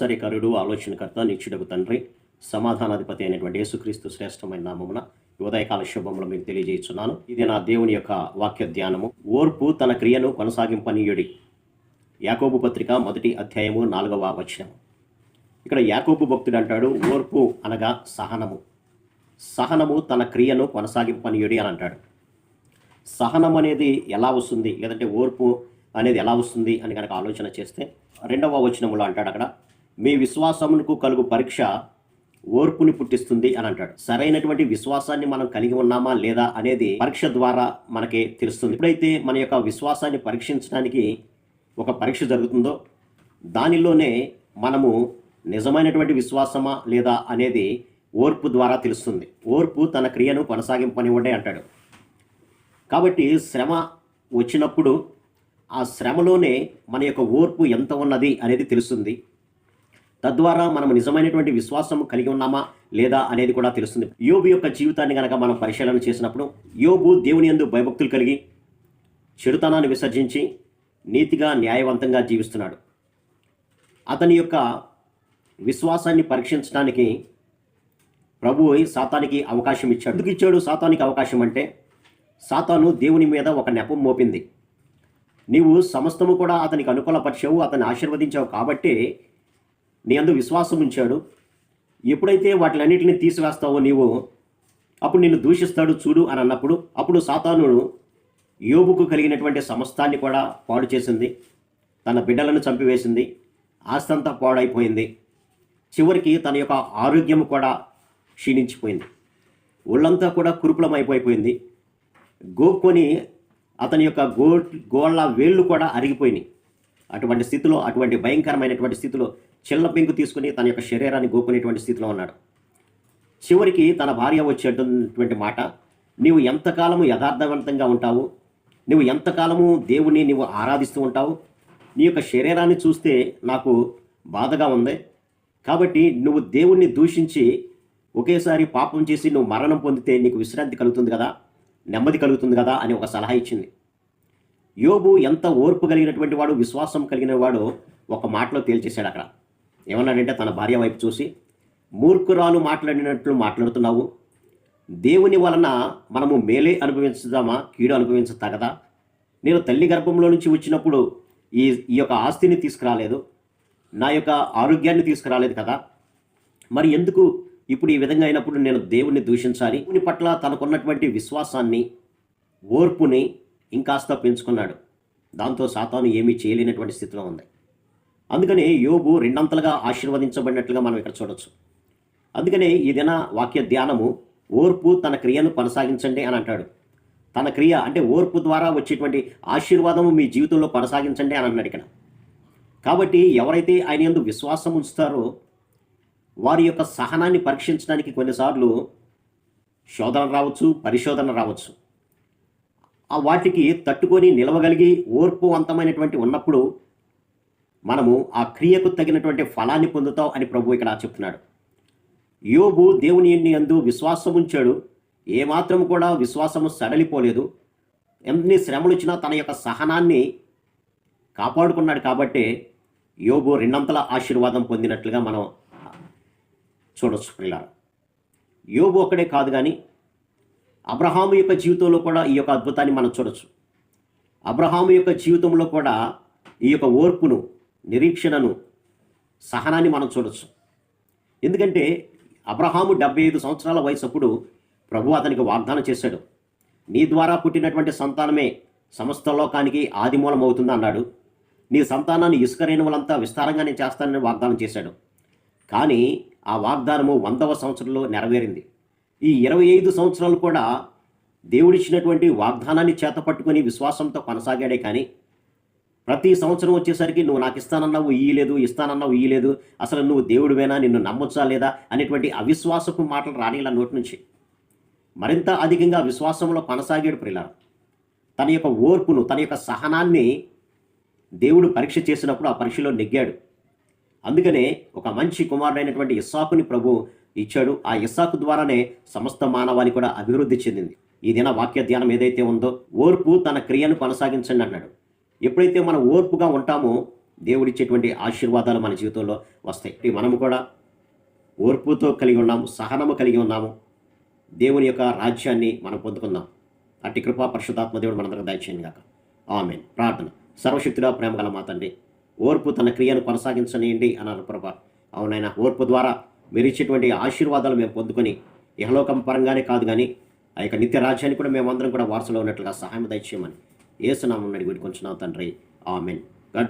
ఆశ్చర్యకరుడు ఆలోచనకర్త నిత్యుడకు తండ్రి సమాధానాధిపతి అయినటువంటి యేసుక్రీస్తు శ్రేష్టమైన నామమున ఉదయకాల శుభములు మీకు తెలియజేస్తున్నాను. ఇది నా దేవుని యొక్క వాక్య ధ్యానము. ఓర్పు తన క్రియను కొనసాగింపనీయుడి. యాకోబు పత్రిక మొదటి అధ్యాయము నాలుగవ వచనం ఇక్కడ యాకోబు భక్తుడు అంటాడు ఓర్పు అనగా సహనము. సహనము తన క్రియను కొనసాగింపనీయుడి అని అంటాడు. సహనం అనేది ఎలా వస్తుంది? లేదంటే ఓర్పు అనేది ఎలా వస్తుంది అని కనుక ఆలోచన చేస్తే రెండవ వచనములో అంటాడు అక్కడ మీ విశ్వాసమునకు కలుగు పరీక్ష ఓర్పుని పుట్టిస్తుంది అని అంటాడు. సరైనటువంటి విశ్వాసాన్ని మనం కలిగి ఉన్నామా లేదా అనేది పరీక్ష ద్వారా మనకి తెలుస్తుంది. ఎప్పుడైతే మన యొక్క విశ్వాసాన్ని పరీక్షించడానికి ఒక పరీక్ష జరుగుతుందో దానిలోనే మనము నిజమైనటువంటి విశ్వాసమా లేదా అనేది ఓర్పు ద్వారా తెలుస్తుంది. ఓర్పు తన క్రియను కొనసాగింపనివ్వండి అంటాడు. కాబట్టి శ్రమ వచ్చినప్పుడు ఆ శ్రమలోనే మన యొక్క ఓర్పు ఎంత ఉన్నది అనేది తెలుస్తుంది. తద్వారా మనం నిజమైనటువంటి విశ్వాసం కలిగి ఉన్నామా లేదా అనేది కూడా తెలుస్తుంది. యోబు యొక్క జీవితాన్ని కనుక మనం పరిశీలన చేసినప్పుడు యోబు దేవుని యందు భయభక్తులు కలిగి చెడుతనాన్ని విసర్జించి నీతిగా న్యాయవంతంగా జీవిస్తున్నాడు. అతని యొక్క విశ్వాసాన్ని పరీక్షించడానికి ప్రభు సాతానికి అవకాశం ఇచ్చాడు. ఎందుకు ఇచ్చాడు? సాతానికి అవకాశం అంటే సాతాను దేవుని మీద ఒక నెపం మోపింది. నీవు సమస్తము కూడా అతనికి అనుకూలపరిచావు అతన్ని ఆశీర్వదించావు కాబట్టి నీ అందు విశ్వాసం ఉంచాడు. ఎప్పుడైతే వాటిలన్నిటిని తీసివేస్తావో నీవు అప్పుడు నిన్ను దూషిస్తాడు చూడు అని అన్నప్పుడు అప్పుడు సాతానుడు యోబుకు కలిగినటువంటి సమస్తాన్ని కూడా పాడు చేసింది. తన బిడ్డలను చంపివేసింది. ఆస్తంతా పాడైపోయింది. చివరికి తన యొక్క ఆరోగ్యం కూడా క్షీణించిపోయింది. ఒళ్ళంతా కూడా కురుపులం అయిపోయిపోయింది గోక్కొని అతని యొక్క గో గోళ్ళ వేళ్ళు కూడా అరిగిపోయినాయి. అటువంటి స్థితిలో అటువంటి భయంకరమైనటువంటి స్థితిలో చిల్ల పెంకు తీసుకుని తన యొక్క శరీరాన్ని గోకునేటువంటి స్థితిలో ఉన్నాడు. చివరికి తన భార్య వచ్చేటటువంటి మాట నీవు ఎంతకాలము యథార్థవంతంగా ఉంటావు? నువ్వు ఎంతకాలము దేవుణ్ణి నీవు ఆరాధిస్తూ ఉంటావు? నీ యొక్క శరీరాన్ని చూస్తే నాకు బాధగా ఉంది. కాబట్టి నువ్వు దేవుణ్ణి దూషించి ఒకేసారి పాపం చేసి నువ్వు మరణం పొందితే నీకు విశ్రాంతి కలుగుతుంది కదా? నెమ్మది కలుగుతుంది కదా? అని ఒక సలహా ఇచ్చింది. యోబు ఎంత ఓర్పు కలిగినటువంటి వాడు విశ్వాసం కలిగిన వాడు ఒక మాటలో తేల్చేశాడు అక్కడ. ఏమన్నాడంటే తన భార్య వైపు చూసి మూర్ఖురాలు మాట్లాడినట్లు మాట్లాడుతున్నావు. దేవుని వలన మనము మేలే అనుభవించుదామా? కీడు అనుభవించతగదా నేను తల్లి గర్భంలో నుంచి వచ్చినప్పుడు ఈ ఈ యొక్క ఆస్తిని తీసుకురాలేదు. నా యొక్క ఆరోగ్యాన్ని తీసుకురాలేదు కదా? మరి ఎందుకు ఇప్పుడు ఈ విధంగా అయినప్పుడు నేను దేవుణ్ణి దూషించాలి? దేవుని పట్ల తనకున్నటువంటి విశ్వాసాన్ని ఓర్పుని ఇంకాస్త పెంచుకున్నాడు. దాంతో సాతాను ఏమీ చేయలేనటువంటి స్థితిలో ఉంది. అందుకని యోబు రెండంతలుగా ఆశీర్వదించబడినట్లుగా మనం ఇక్కడ చూడొచ్చు. అందుకనే ఈ దిన వాక్య ధ్యానము ఓర్పు తన క్రియను కొనసాగించండి అని అంటాడు. తన క్రియ అంటే ఓర్పు ద్వారా వచ్చేటువంటి ఆశీర్వాదము మీ జీవితంలో కొనసాగించండి అని అన్నాడు ఇక్కడ. కాబట్టి ఎవరైతే ఆయన ఎందు విశ్వాసం ఉంచుతారో వారి యొక్క సహనాన్ని పరీక్షించడానికి కొన్నిసార్లు శోధన రావచ్చు పరిశోధన రావచ్చు. వాటికి తట్టుకొని నిలవగలిగి ఓర్పువంతమైనటువంటి ఉన్నప్పుడు మనము ఆ క్రియకు తగినటువంటి ఫలాన్ని పొందుతాం అని ప్రభు ఇక్కడ చెప్తున్నాడు. యోబు దేవుని ఎన్ని అందు విశ్వాసం ఉంచాడు. ఏమాత్రం కూడా విశ్వాసము సడలిపోలేదు. ఎన్ని శ్రమలు ఇచ్చినా తన యొక్క సహనాన్ని కాపాడుకున్నాడు కాబట్టే యోబు రెండంతల ఆశీర్వాదం పొందినట్లుగా మనం చూడొచ్చు పిల్లలు యోబు ఒక్కడే కాదు కానీ అబ్రహాము యొక్క జీవితంలో కూడా ఈ యొక్క అద్భుతాన్ని మనం చూడొచ్చు. అబ్రహాము యొక్క జీవితంలో కూడా ఈ యొక్క ఓర్పును నిరీక్షణను సహనాన్ని మనం చూడొచ్చు. ఎందుకంటే అబ్రహాము డెబ్బై ఐదు సంవత్సరాల వయసు అప్పుడు ప్రభు అతనికి వాగ్దానం చేశాడు. నీ ద్వారా పుట్టినటువంటి సంతానమే సమస్త లోకానికి ఆదిమూలం అవుతుంది అన్నాడు. నీ సంతానాన్ని ఇసుక రేణువులంతా విస్తారంగా నేను చేస్తానని వాగ్దానం చేశాడు. కానీ ఆ వాగ్దానము వందవ సంవత్సరంలో నెరవేరింది. ఈ ఇరవై ఐదు సంవత్సరాలు కూడా దేవుడిచ్చినటువంటి వాగ్దానాన్ని చేతపట్టుకొని విశ్వాసంతో కొనసాగాడే కానీ ప్రతి సంవత్సరం వచ్చేసరికి నువ్వు నాకు ఇస్తానన్నావు ఇయ్యలేదు ఇస్తానన్నావు ఇయ్యలేదు అసలు నువ్వు దేవుడివేనా నిన్ను నమ్మొచ్చా లేదా అనేటువంటి అవిశ్వాసపు మాటలు రానిలా నోటి నుంచి. మరింత అధికంగా విశ్వాసంలో కొనసాగాడు ప్రిలారు తన యొక్క ఓర్పును తన యొక్క సహనాన్ని దేవుడు పరీక్ష చేసినప్పుడు ఆ పరీక్షలో నెగ్గాడు. అందుకనే ఒక మంచి కుమారుడైనటువంటి ఇస్సాకుని ప్రభు ఇచ్చాడు. ఆ ఇస్సాకు ద్వారానే సమస్త మానవాళి కూడా అభివృద్ధి చెందింది. ఈ దిన వాక్య ధ్యానం ఏదైతే ఉందో ఓర్పు తన క్రియను కొనసాగించండి అన్నాడు. ఎప్పుడైతే మనం ఓర్పుగా ఉంటామో దేవుడిచ్చేటువంటి ఆశీర్వాదాలు మన జీవితంలో వస్తాయి. ఇవి మనము కూడా ఓర్పుతో కలిగి ఉన్నాము సహనము కలిగి ఉన్నాము. దేవుని యొక్క రాజ్యాన్ని మనం పొందుకుందాం. అట్టి కృపా పరిశుధాత్మ దేవుడు మనందరం దయచేయండి కాక ఆమెన్. ప్రార్థన. సర్వశక్తిలో ప్రేమ గల మా తండ్రి ఓర్పు తన క్రియను కొనసాగించనియండి అన్నారు ప్రభా. అవునైనా ఓర్పు ద్వారా మీరు ఇచ్చేటువంటి ఆశీర్వాదాలు మేము పొందుకొని ఇహలోకం పరంగానే కాదు కానీ ఆ యొక్క నిత్య రాజ్యాన్ని కూడా మేమందరం కూడా వారసులో ఉన్నట్లుగా సహాయం దయచేయమని ఏసునామం అడిగి కొంచెం తండ్రి. ఆమెన్. గాడ్